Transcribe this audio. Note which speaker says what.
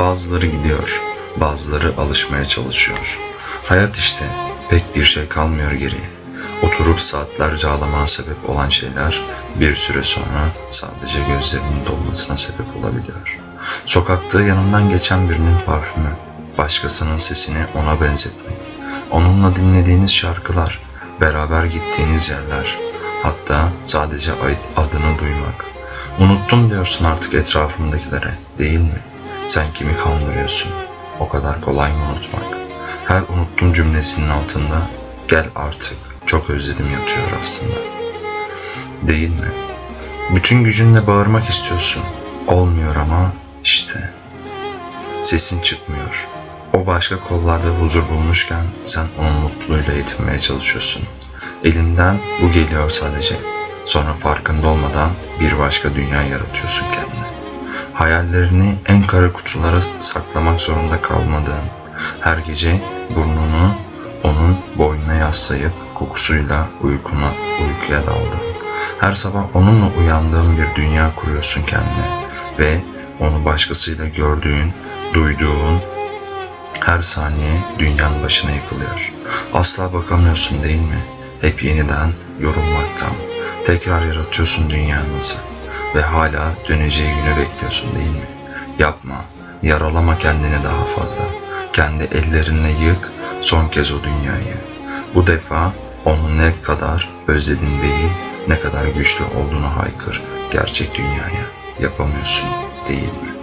Speaker 1: Bazıları gidiyor, bazıları alışmaya çalışıyor. Hayat işte, pek bir şey kalmıyor geriye. Oturup saatlerce ağlamana sebep olan şeyler bir süre sonra sadece gözlerinin dolmasına sebep olabiliyor. Sokakta yanından geçen birinin parfümü, başkasının sesini ona benzetmek, onunla dinlediğiniz şarkılar, beraber gittiğiniz yerler, hatta sadece adını duymak. Unuttum diyorsun artık etrafındakilere, değil mi? Sen kimi kandırıyorsun? O kadar kolay mı unutmak? Her unuttum cümlesinin altında gel artık çok özledim yatıyor aslında. Değil mi? Bütün gücünle bağırmak istiyorsun. Olmuyor ama işte. Sesin çıkmıyor. O başka kollarda huzur bulmuşken sen onun mutluluğuyla yetinmeye çalışıyorsun. Elinden bu geliyor sadece. Sonra farkında olmadan bir başka dünya yaratıyorsun kendine. Hayallerini en kara kutulara saklamak zorunda kalmadığın, her gece burnunu onun boynuna yaslayıp kokusuyla uykuna, uykuya daldın. Her sabah onunla uyandığın bir dünya kuruyorsun kendine ve onu başkasıyla gördüğün, duyduğun her saniye dünyanın başına yıkılıyor. Asla bakamıyorsun değil mi? Hep yeniden yorulmaktan. Tekrar yaratıyorsun dünyanızı ve hala döneceği günü bekliyorsun değil mi? Yapma, yaralama kendini daha fazla. Kendi ellerinle yık son kez o dünyayı. Bu defa onu ne kadar özledin değil, ne kadar güçlü olduğunu haykır gerçek dünyaya. Yapamıyorsun değil mi?